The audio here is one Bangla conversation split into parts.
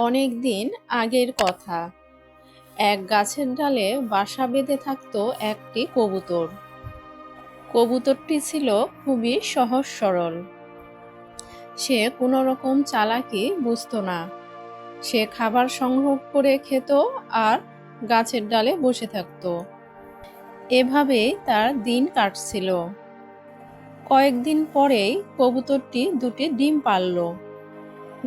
অনেক দিন আগের কথা। এক গাছের ডালে বাসা বেঁধে থাকতো একটি কবুতর। কবুতরটি ছিল খুবই সহজ সরল। সে কোনো রকম চালাকি বুঝতো না। সে খাবার সংগ্রহ করে খেত আর গাছের ডালে বসে থাকতো। এভাবেই তার দিন কাটছিল। কয়েকদিন পরেই কবুতরটি দুটি ডিম পারল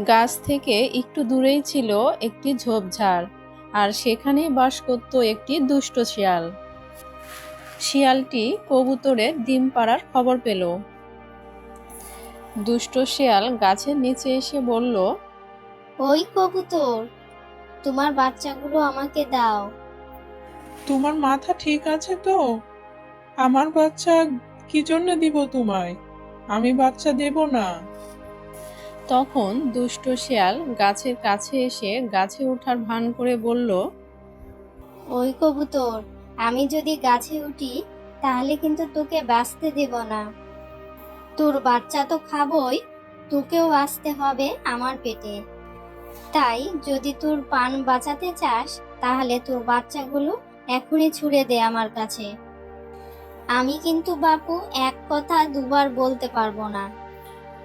গাছ থেকে একটু দূরেই ছিল একটি ঝোপঝাড় আর সেখানে বাস করত একটি দুষ্ট শিয়াল। শিয়ালটি কবুতরের ডিম পাড়ার খবর পেল। দুষ্ট শিয়াল গাছের নিচে এসে বলল ওই কবুতর তোমার বাচ্চাগুলো আমাকে দাও। তোমার মাথা ঠিক আছে তো? আমার বাচ্চা কি জন্য দিব তোমায়? আমি বাচ্চা দেব না। তখন দুষ্ট শিয়াল গাছের কাছে এসে গাছে ওঠার ভান করে বলল, ওই কবুতর, আমি যদি গাছে উঠি, তাহলে কিন্তু তোকে বাঁচতে দেব না। তোর বাচ্চা তো খাবই, তোকেও বাঁচতে হবে আমার পেটে। তাই যদি তোর পান বাঁচাতে চাস, তাহলে তোর বাচ্চাগুলো এখনই ছুড়ে দে আমার কাছে। আমি কিন্তু বাপু এক কথা দুবার বলতে পারব না।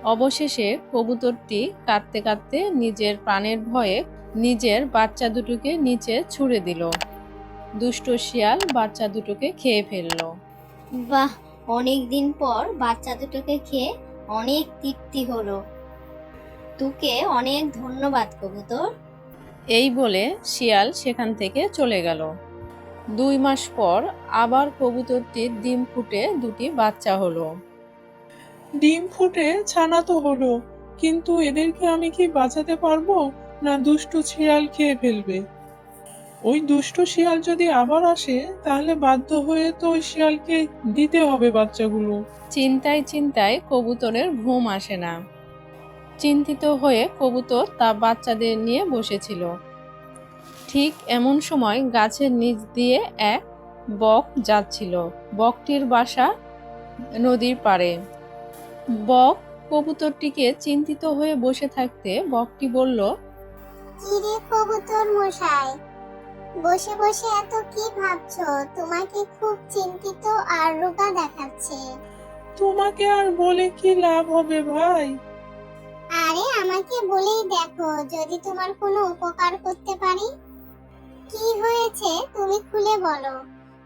অবশেষে কবুতরটি কাঁদতে কাঁদতে নিজের প্রাণের ভয়ে নিজের বাচ্চা দুটোকে নিচে ছুঁড়ে দিল। দুষ্ট শিয়াল বাচ্চা দুটোকে খেয়ে ফেলল। বাহ অনেক দিন পর বাচ্চা দুটোকে খেয়ে অনেক তৃপ্তি হলো। তোকে অনেক ধন্যবাদ কবুতর। এই বলে শিয়াল সেখান থেকে চলে গেল। দুই মাস পর আবার কবুতরটির ডিম ফুটে দুটি বাচ্চা হলো। ডিম ফুটে ছানা তো হলো, কিন্তু এদেরকে আমি কি বাঁচাতে পারব না দুষ্টু শিয়াল খেয়ে ফেলবে? ওই দুষ্ট শিয়াল যদি আবার আসে, তাহলে বাধ্য হয়ে তো ওই শিয়ালকে দিতে হবে বাচ্চাগুলো। চিন্তায় চিন্তায় কবুতরের ঘুম আসে না। চিন্তিত হয়ে কবুতর তা বাচ্চাদের নিয়ে বসেছিল। ঠিক এমন সময় গাছের নিচ দিয়ে এক বক যাচ্ছিল। বকটির বাসা নদীর পাড়ে। বক কবুতরটিকে চিন্তিত হয়ে বসে থাকতে বকটি বলল কিরে কবুতর মশাই? বসে বসে এত কি ভাবছ? তোমাকে খুব চিন্তিত আর রোগা দেখাচ্ছে। তোমাকে আর বলে কি লাভ হবে ভাই? আরে আমাকে বলেই দেখো যদি তোমার কোনো উপকার করতে পারি। কি হয়েছে? তুমি খুলে বলো।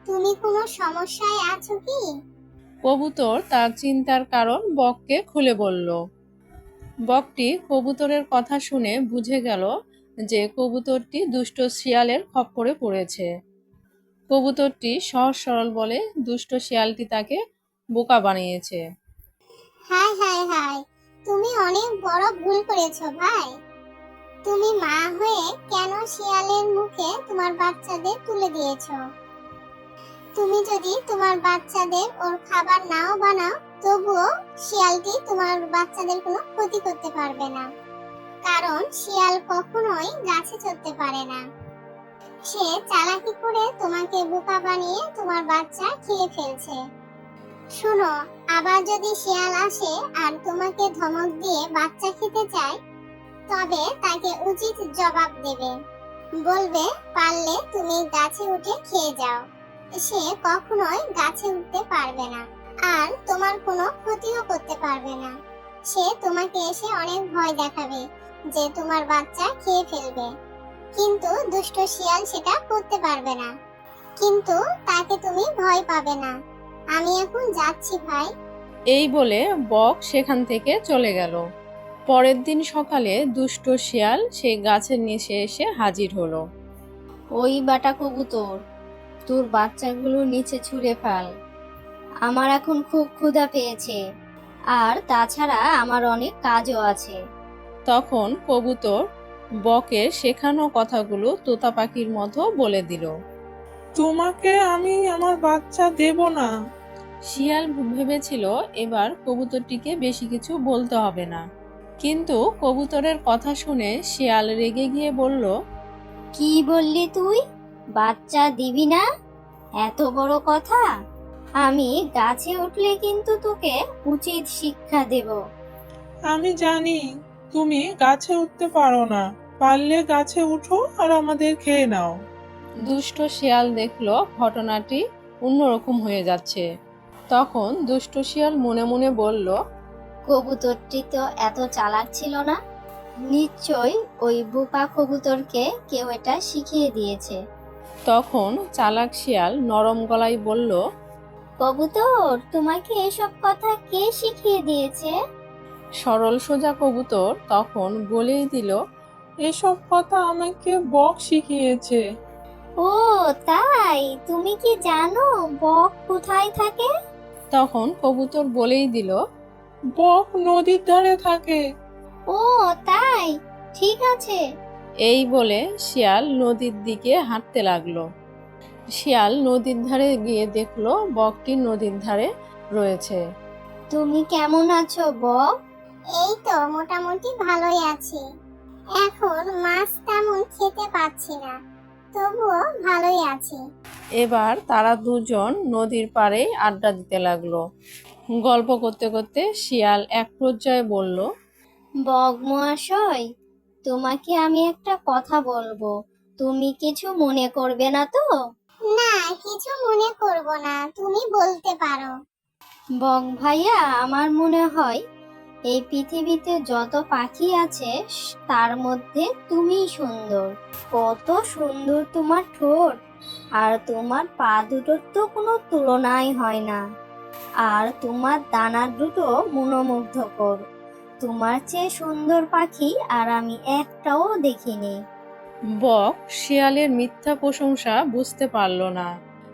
তুমি কোনো সমস্যায় আছো কি? কবুতর তার চিন্তার কারণ বককে খুলে বলল। বকটি কবুতরের কথা শুনে বুঝে গেল যে কবুতরটি দুষ্ট শিয়ালের খপ্পরে পড়েছে। কবুতরটি সহজ সরল বলে দুষ্ট শিয়ালটি তাকে বোকা বানিয়েছে। হাই হাই হাই, তুমি অনেক বড় ভুল করেছ ভাই। তুমি মা হয়ে কেন শিয়ালের মুখে তোমার বাচ্চাদের তুলে দিয়েছ? তুমি যদি তোমার বাচ্চাদের ওর খাবার নাও বানাও, তবুও শিয়ালটি তোমার বাচ্চাদের কোনো ক্ষতি করতে পারবে না। কারণ শিয়াল কখনোই গাছে চড়তে পারে না। সে চালাকি করে তোমাকে বোকা বানিয়ে তোমার বাচ্চা খেয়ে ফেলছে। শোনো, আবার যদি শিয়াল আসে আর তোমাকে ধমক দিয়ে বাচ্চা খেতে চায়, তবে তাকে উচিত জবাব দেবে। বলবে, পারলে তুমি গাছে উঠে খেয়ে যাও। সে কখনোই গাছে উঠতে পারবে না আর তোমার কোনো ক্ষতিও করতে পারবে না। সে তোমাকে এসে অনেক ভয় দেখাবে যে তোমার বাচ্চা খেয়ে ফেলবে। কিন্তু দুষ্ট শিয়াল সেটা করতে পারবে না। কিন্তু তাকে তুমি ভয় পাবে না। আমি এখন যাচ্ছি ভাই। এই বলে বক সেখান থেকে চলে গেল। পরের দিন সকালে দুষ্ট শিয়াল সেই গাছের নিচে এসে হাজির হলো। ওই বাটা কবুতর তোর বাচ্চাগুলো নিচে ছুঁড়ে ফেল। আমার এখন খুব ক্ষুধা পেয়েছে। আর তাছাড়া আমার অনেক কাজও আছে। তখন কবুতর বকের শেখানো কথাগুলো তোতা পাখির মতো বলে দিল। তোমাকে আমি আমার বাচ্চা দেব না। শিয়াল ভেবেছিল এবার কবুতরটিকে বেশি কিছু বলতে হবে না। কিন্তু কবুতরের কথা শুনে শিয়াল রেগে গিয়ে বলল কি বললি তুই? বাচ্চা দিবি না? এত বড় কথা? আমি গাছে উঠলে কিন্তু তোকে উচিত শিক্ষা দেব। আমি জানি তুমি গাছে উঠতে পারো না। পারলে গাছে উঠো আর আমাদের খেয়ে নাও। দুষ্ট শিয়াল দেখল ঘটনাটি অন্যরকম হয়ে যাচ্ছে। তখন দুষ্ট শিয়াল মনে মনে বলল কবুতরটি তো এত চালাক ছিল না। নিশ্চয়ই ওই বোকা কবুতরকে কেউ এটা শিখিয়ে দিয়েছে। তখন চালাক শিয়াল নরম গলায় বলল কবুতর তোমাকে এসব কথা কে শিখিয়ে দিয়েছে? সরল সোজা কবুতর তখন বলেই দিল এসব কথা আমাকে বক শিখিয়েছে। ও তাই? তুমি কি জানো বক কোথায় থাকে? তখন কবুতর বলেই দিল বক নদীর ধারে থাকে। ও তাই? ঠিক আছে। এই বলে শিয়াল নদীর দিকে হাঁটতে লাগল। শিয়াল নদীর ধারে গিয়ে দেখল বকটি নদীর ধারে রয়েছে। তুমি কেমন আছো বক? এই তো মোটামুটি ভালোই আছি। এখন মাছ তেমন খেতে পাচ্ছি না তবুও ভালোই আছি। এবার তারা দুজন নদীর পাড়ে আড্ডা দিতে লাগল। গল্প করতে করতে শিয়াল এক পর্যায়ে বলল বক মহাশয় তোমাকে আমি একটা কথা বলব। তুমি কিছু মনে করবে না তো? না কিছু মনে করব না। তুমি বলতে পারো। বক ভাইয়া আমার মনে হয় এই পৃথিবীতে যত পাখি আছে তার মধ্যে তুমি সুন্দর। কত সুন্দর তোমার ঠোঁট। আর তোমার পা দুটোর তো কোনো তুলনাই হয় না। আর তোমার দানার দুটো মনোমুগ্ধকর। তোমার চেয়ে সুন্দর পাখি আর আমি একটাও দেখিনি। বক শিয়ালের মিথ্যা প্রশংসা বুঝতে পারল না।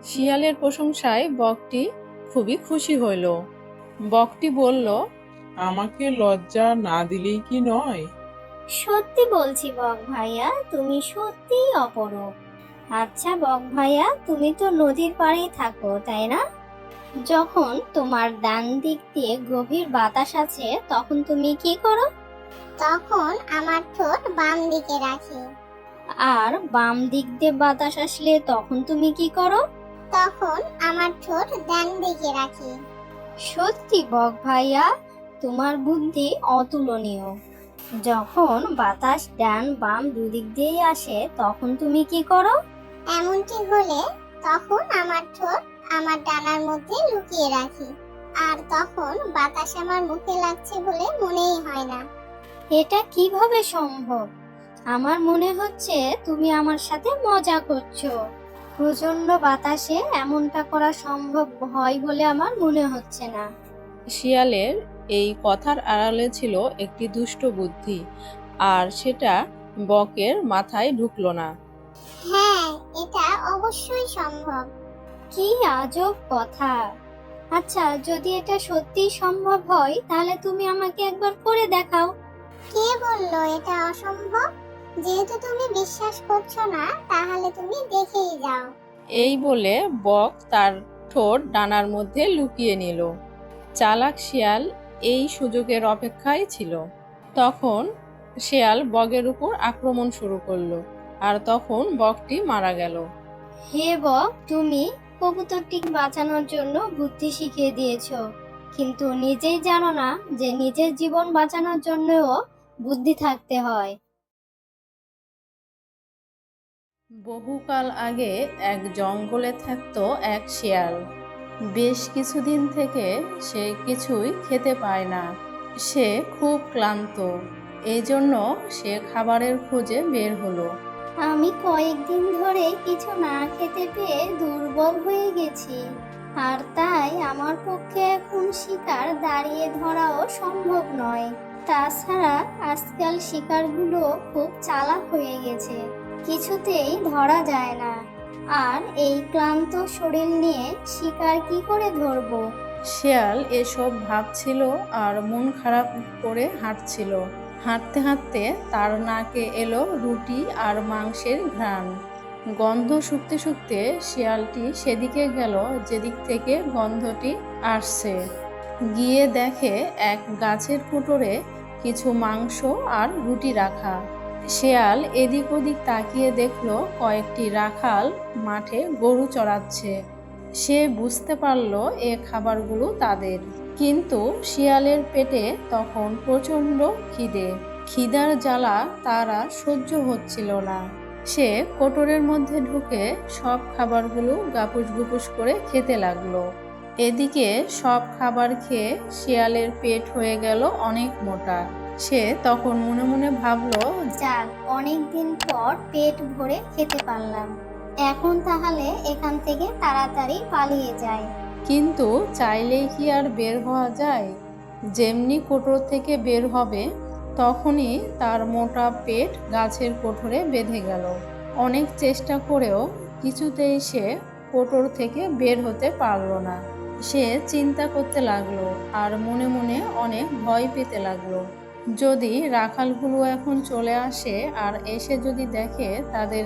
শিয়ালের প্রশংসায় বকটি খুবই খুশি হইল। বকটি বলল আমাকে লজ্জা না দিলেই কি নয়? সত্যি বলছি বক ভাইয়া তুমি সত্যিই অপরূপ। আচ্ছা বক ভাইয়া তুমি তো নদীর পাড়েই থাকো তাই না? যখন তোমার ডান দিক দিয়ে গভীর বাতাস আছে তখন তুমি কি করো? তখন আমার ঠোঁট বাম দিকে রাখি। আর বাম দিক দিয়ে বাতাস আসলে তখন তুমি কি করো? তখন আমার ঠোঁট ডান দিকে রাখি। সত্যি বক ভাইয়া তোমার বুদ্ধি অতুলনীয়। যখন বাতাস ডান বাম দুদিক দিয়েই আসে তখন তুমি কি করো? এমনটি হলে তখন আমার ঠোঁট আমার ডানার মধ্যে লুকিয়ে রাখি। আর তখন বাতাস আমার মুখে লাগছে বলে মনেই হয় না। এটা কীভাবে সম্ভব? আমার মনে হচ্ছে তুমি আমার সাথে মজা করছ। প্রচণ্ড বাতাসে এমনটা করা সম্ভব হয় বলে আমার মনে হচ্ছে না। শিয়ালের এই কথার আড়ালে ছিল একটি দুষ্ট বুদ্ধি আর সেটা বকের মাথায় ঢুকলো না। হ্যাঁ এটা অবশ্যই সম্ভব। কি আজব কথা। আচ্ছা যদি এটা সত্যি সম্ভব হয় তাহলে তুমি আমাকে একবার করে দেখাও। কে বলল এটা অসম্ভব? যেহেতু তুমি বিশ্বাস করছ না তাহলে তুমি দেখেই যাও। এই বলে বক তার ঠোঁট ডানার মধ্যে লুকিয়ে নিল। চালাক শিয়াল এই সুযোগের অপেক্ষায় ছিল। তখন শিয়াল বগের উপর আক্রমণ শুরু করল আর তখন বকটি মারা গেল। হে বক তুমি কবুতরটিকে বাঁচানোর জন্য বুদ্ধি শিখিয়ে দিয়েছ। কিন্তু নিজেই জানো না যে নিজের জীবন বাঁচানোর জন্যও বুদ্ধি থাকতে হয়। বহুকাল আগে এক জঙ্গলে থাকতো এক শিয়াল। বেশ কিছুদিন থেকে সে কিছুই খেতে পায় না। সে খুব ক্লান্ত। এই জন্য সে খাবারের খোঁজে বের হলো। আমি কয়েকদিন ধরে কিছু না খেতে পেয়ে দুর্বল হয়ে গেছি। আর তাই আমার পক্ষে এখন শিকার দাঁড়িয়ে ধরাও সম্ভব নয়। তাছাড়া আজকাল শিকারগুলো খুব চালাক হয়ে গেছে। কিছুতেই ধরা যায় না। আর এই ক্লান্ত শরীর নিয়ে শিকার কি করে ধরবো? শিয়াল এসব ভাবছিল আর মন খারাপ করে হাঁটছিল। হাঁটতে হাঁটতে তার নাকে এলো রুটি আর মাংসের ঘ্রাণ। গন্ধ শুকতে শুকতে শিয়ালটি সেদিকে গেল, যেদিক থেকে গন্ধটি আসছে। গিয়ে দেখে এক গাছের কুটোরে কিছু মাংস আর রুটি রাখা। শেয়াল এদিক ওদিক তাকিয়ে দেখল কয়েকটি রাখাল মাঠে গরু চড়াচ্ছে। সে বুঝতে পারল এ খাবারগুলো তাদের। কিন্তু শিয়ালের পেটে তখন প্রচণ্ড খিদে। খিদার জ্বালা তারা সহ্য হচ্ছিল না। সে কোটরের মধ্যে ঢুকে সব খাবারগুলো গাপুস গুপুস করে খেতে লাগল। এদিকে সব খাবার খেয়ে শিয়ালের পেট হয়ে গেল অনেক মোটা। সে তখন মনে মনে ভাবলো, যাক, অনেকদিন পর পেট ভরে খেতে পারলাম। এখন তাহলে এখান থেকে তাড়াতাড়ি পালিয়ে যাই। কিন্তু চাইলেই কি আর বের হওয়া যায়? যেমনি কোটর থেকে বের হবে, তখনই তার মোটা পেট গাছের কোঠরে বেঁধে গেল। অনেক চেষ্টা করেও কিছুতেই সে কোটর থেকে বের হতে পারল না। সে চিন্তা করতে লাগল আর মনে মনে অনেক ভয় পেতে লাগল। যদি রাখালগুলো এখন চলে আসে আর এসে যদি দেখে তাদের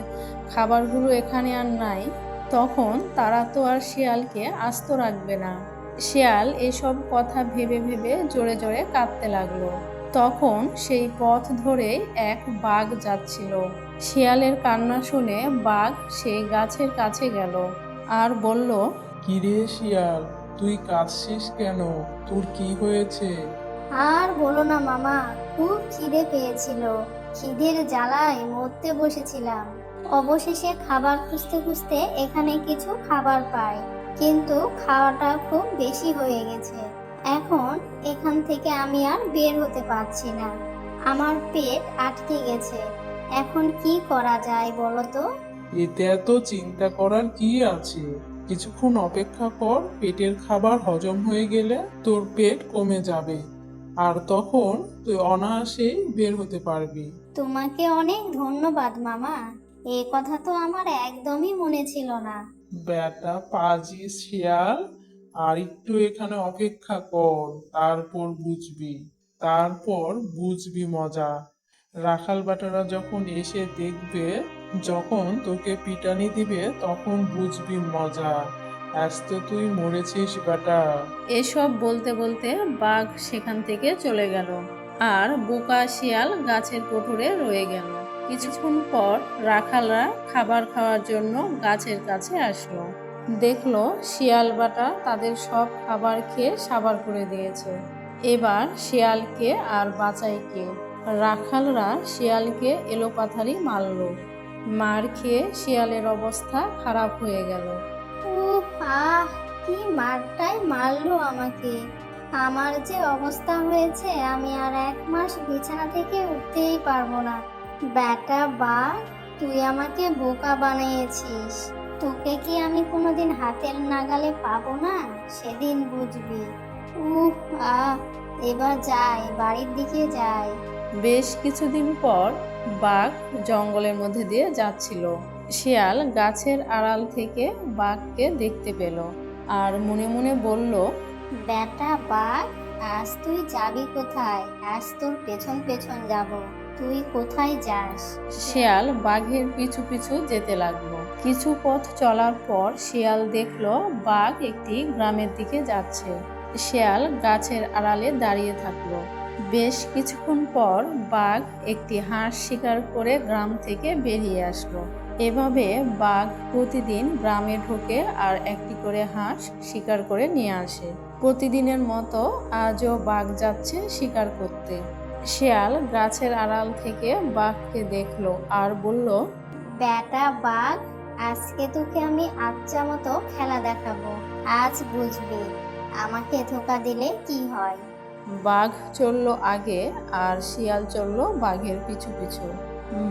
খাবারগুলো এখানে আর নাই তখন তারা তো আর শিয়ালকে আস্ত রাখবে না। শিয়াল এসব কথা ভেবে ভেবে জোরে জোরে কাঁদতে লাগল। তখন সেই পথ ধরে এক বাঘ যাচ্ছিল। শিয়ালের কান্না শুনে বাঘ সেই গাছের কাছে গেল আর বলল কিরে শিয়াল তুই কাঁদছিস কেন? তোর কি হয়েছে? আর বলো না মামা খুব খিদে পেয়েছিল। খিদের জ্বালায় মরতে বসেছিলাম। অবশেষে খাবার খুঁজতে খুঁজতে এখানে কিছু খাবার পাই। কিন্তু খাওয়াটা খুব বেশি হয়ে গেছে। এখন এখান থেকে আমি আর বের হতে পারছি না। আমার পেট আটকে গেছে। এখন কি করা যায় বলো তো? এতে এত চিন্তা করার কি আছে? কিছুক্ষণ অপেক্ষা কর পেটের খাবার হজম হয়ে গেলে তোর পেট কমে যাবে। আর তখন তুই অনায়াসেই বের হতে পারবি। তোমাকে অনেক ধন্যবাদ মামা। এ কথা তো আমার একদমই মনে ছিল না। বেটা পাজি শিয়াল আর একটু এখানে অপেক্ষা কর তারপর বুঝবি তারপর বুঝবি মজা। রাখাল বাটারা যখন এসে দেখবে যখন তোকে পিটানি দিবে তখন বুঝবি মজা। আজ তো তুই মরেছিস বেটা। এসব বলতে বলতে বাঘ সেখান থেকে চলে গেল আর বোকা শিয়াল গাছের কোঠরে রয়ে গেল। কিছুক্ষণ পর রাখালরা খাবার খাওয়ার জন্য গাছের কাছে আসলো। দেখল শিয়াল বাটা তাদের সব খাবার খেয়ে সাবার করে দিয়েছে। এবার শিয়ালকে আর বাঁচাই কে? রাখালরা শিয়ালকে এলোপাথারি মারলো। মার খেয়ে শিয়ালের অবস্থা খারাপ হয়ে গেল। কি মারটাই মারলো আমাকে। আমার যে অবস্থা হয়েছে, আমি আর এক মাস বিছানা থেকে উঠতেই পারব না। ব্যাটা বা তুই আমাকে বোকা বানিয়েছিস। তোকে কি আমি কোনোদিন হাতের নাগালে পাবো না? সেদিন বুঝবি। উফ আহ এবার যাই বাড়ির দিকে যাই। বেশ কিছুদিন পর বাঘ জঙ্গলের মধ্যে দিয়ে যাচ্ছিল। শিয়াল গাছের আড়াল থেকে বাঘকে দেখতে পেল আর মনে মনে বলল বেটা বাঘ আজ তুই যাবি কোথায়? আজ তোর পেছন পেছন যাব। তুই কোথায় যাস? শিয়াল বাঘের পিছু পিছু যেতে লাগল। কিছু পথ চলার পর শিয়াল দেখল বাঘ একটি গ্রামের দিকে যাচ্ছে। শিয়াল গাছের আড়ালে দাঁড়িয়ে থাকল। বেশ কিছুক্ষণ পর বাঘ একটি হাঁস শিকার করে গ্রাম থেকে বেরিয়ে আসলো। এভাবে বাঘ প্রতিদিন গ্রামে ঢোকে আর একটি করে হাঁস শিকার করে নিয়ে আসে। প্রতিদিনের মতো আজও বাঘ যাচ্ছে শিকার করতে। শিয়াল গাছের আড়াল থেকে বাঘকে দেখল আর বলল বেটা বাঘ আজকে তোকে আমি আচ্ছা মতো খেলা দেখাবো। আজ বুঝবি আমাকে ধোকা দিলে কি হয়? বাঘ চলল আগে আর শিয়াল চলল বাঘের পিছু পিছু।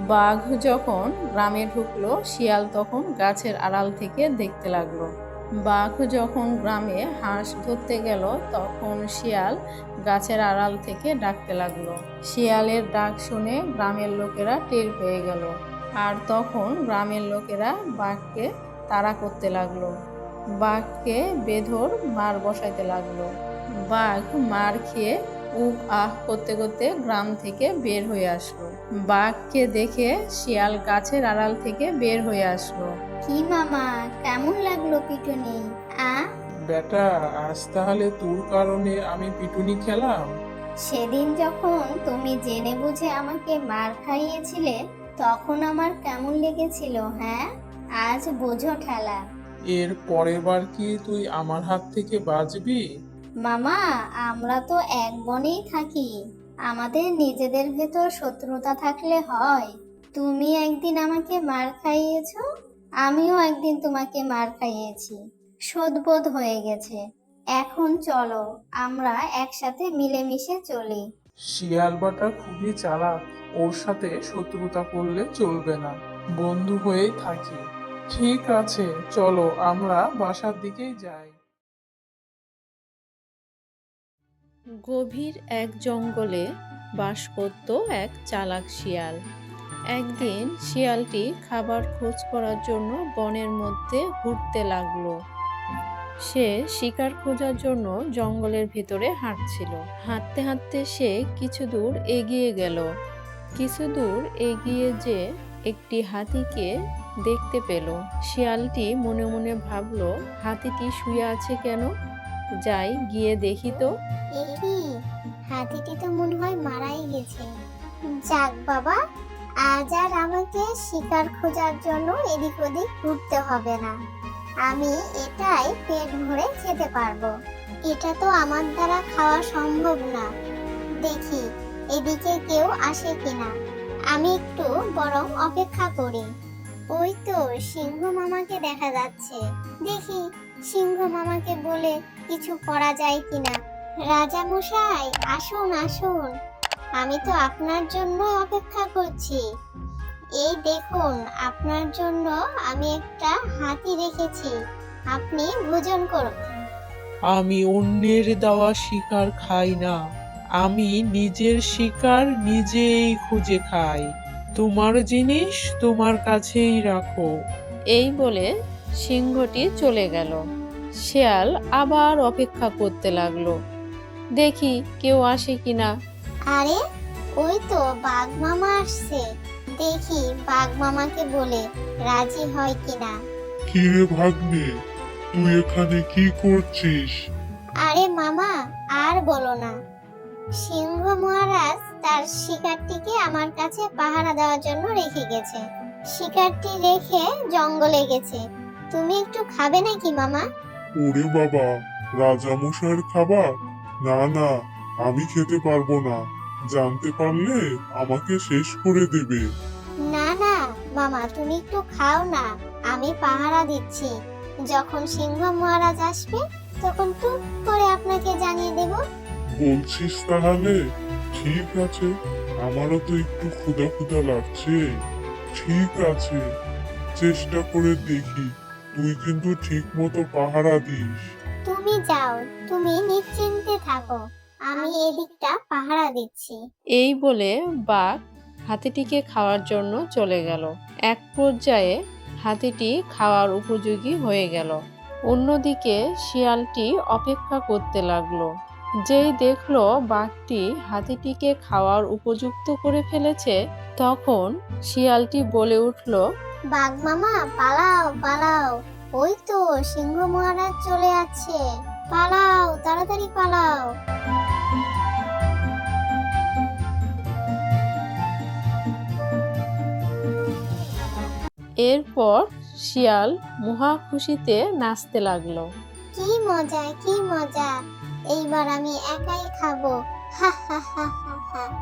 বাঘ যখন গ্রামে ঢুকলো শিয়াল তখন গাছের আড়াল থেকে দেখতে লাগল। বাঘ যখন গ্রামে হাঁস ধরতে গেল, তখন শিয়াল গাছের আড়াল থেকে ডাকতে লাগল। শিয়ালের ডাক শুনে গ্রামের লোকেরা টের পেয়ে গেল। আর তখন গ্রামের লোকেরা বাঘকে তাড়া করতে লাগল। বাঘকে বেধর মার বসাইতে লাগল। বাঘ মার খেয়ে উপ আহ করতে করতে গ্রাম থেকে বের হয়ে আসলো। বাঘকে দেখে শিয়াল গাছের আড়াল থেকে বের হয়ে আসলো। কি মামা কেমন লাগল পিটুনি আ? বেটা আজ তাহলে তোর কারণে আমি পিটুনি খেলাম। সেদিন যখন তুমি জেনে বুঝে আমাকে মার খাইয়েছিলে তখন আমার কেমন লেগেছিল হ্যাঁ? আজ বোঝো ঠেলা। এর পরের বার কি তুই আমার হাত থেকে বাঁচবি? মামা আমরা তো এক বনেই থাকি। আমাদের নিজেদের ভেতর শত্রুতা থাকলে হয়। তুমি একদিন আমাকে মার খাইয়েছো? আমিও একদিন তোমাকে মার খাইয়েছি। শোধবোধ হয়ে গেছে। এখন চলো আমরা একসাথে মিলেমিশে চলি। শিয়াল বাটা খুবই চালাক। ওর সাথে শত্রুতা করলে চলবে না। বন্ধু হয়েই থাকি। ঠিক আছে চলো আমরা বাসার দিকেই যাই। গভীর এক জঙ্গলে বাস করত এক চালাক শিয়াল। একদিন শিয়ালটি খাবার খোঁজ করার জন্য বনের মধ্যে ঘুরতে লাগল। সে শিকার খোঁজার জন্য জঙ্গলের ভিতরে হাঁটছিল। হাঁটতে হাঁটতে সে কিছু দূর এগিয়ে গেল। কিছু দূর এগিয়ে যে একটি হাতিকে দেখতে পেল। শিয়ালটি মনে মনে ভাবলো, হাতিটি শুয়ে আছে কেন? যাই, গিয়ে দেখি তো। হাতিটি তো মনে হয় মারাই গেছে। যাক বাবা আজ আর আমাকে শিকার খোঁজার জন্য এদিক ওদিক ঘুরতে হবে না। আমি এটাই পেট ভরে খেতে পারব। এটা তো আমার দ্বারা খাওয়া সম্ভব না। দেখি, এদিকে কেউ আসে কিনা। আমি একটু বরং অপেক্ষা করি। ওই তো সিংহ মামাকে দেখা যাচ্ছে। দেখি, সিংহ মামাকে বলে কিছু করা যায় কিনা। রাজা মশাই আসুন আসুন। আমি তো আপনার জন্য অপেক্ষা করছি। এই দেখুন আপনার জন্য আমি একটা হাতি রেখেছি। আপনি ভোজন করুন। আমি অন্যের দেওয়া শিকার খাই না। আমি নিজের শিকার নিজেই খুঁজে খাই। তোমার জিনিস তোমার কাছেই রাখো। এই বলে সিংহটি চলে গেল। শেয়াল আবার অপেক্ষা করতে লাগল। দেখি কেউ আসে কিনা। আরে ওই তো বাঘ মামা আসছে। দেখি বাঘ মামাকে বলে রাজি হয় কিনা। কিরে ভাগ্নে তুই এখানে কি করছিস? আরে মামা আর বলো না। সিংহ মহারাজ তার শিকারটিকে আমার কাছে পাহারা দেওয়ার জন্য রেখে গেছে। শিকারটি রেখে জঙ্গলে গেছে। তুমি একটু খাবে নাকি মামা? ওরে বাবা রাজামশাইয়ের খাবার? না না আমি খেতে পারব না। জানতে পারলে আমাকে শেষ করে দেবে। না না মামা তুমি একটু খাও না। আমি পাহারা দিচ্ছি। যখন সিংহ মহারাজ আসবে তখন টুক করে আপনাকে জানিয়ে দেব। বলছিস তাহলে? ঠিক আছে আমারও তো একটু ক্ষুধা ক্ষুধা লাগছে। ঠিক আছে চেষ্টা করে দেখি। তুই কিন্তু ঠিক মতো পাহারা দিস। তুমি যাও তুমি নিশ্চিন্তে থাকো। আমি এদিকটা পাহারা দিচ্ছি। এই বলে বাঘ হাতিটিকে খাওয়ার জন্য চলে গেল। এক পর্যায়ে হাতিটি খাওয়ার উপযোগী হয়ে গেল। অন্যদিকে শিয়ালটি অপেক্ষা করতে লাগল। যেই দেখল বাঘটি হাতিটিকে খাওয়ার উপযুক্ত করে ফেলেছে তখন শিয়ালটি বলে উঠল বাঘ মামা পালাও পালাও। ওই তো সিংহ মহারাজ চলে যাচ্ছে পালাও তাড়াতাড়ি পালাও। এরপর শিয়াল মহা খুশিতে নাচতে লাগল। কি মজা কি মজা। এইবার আমি একাই খাব। হা হা হা হা হা।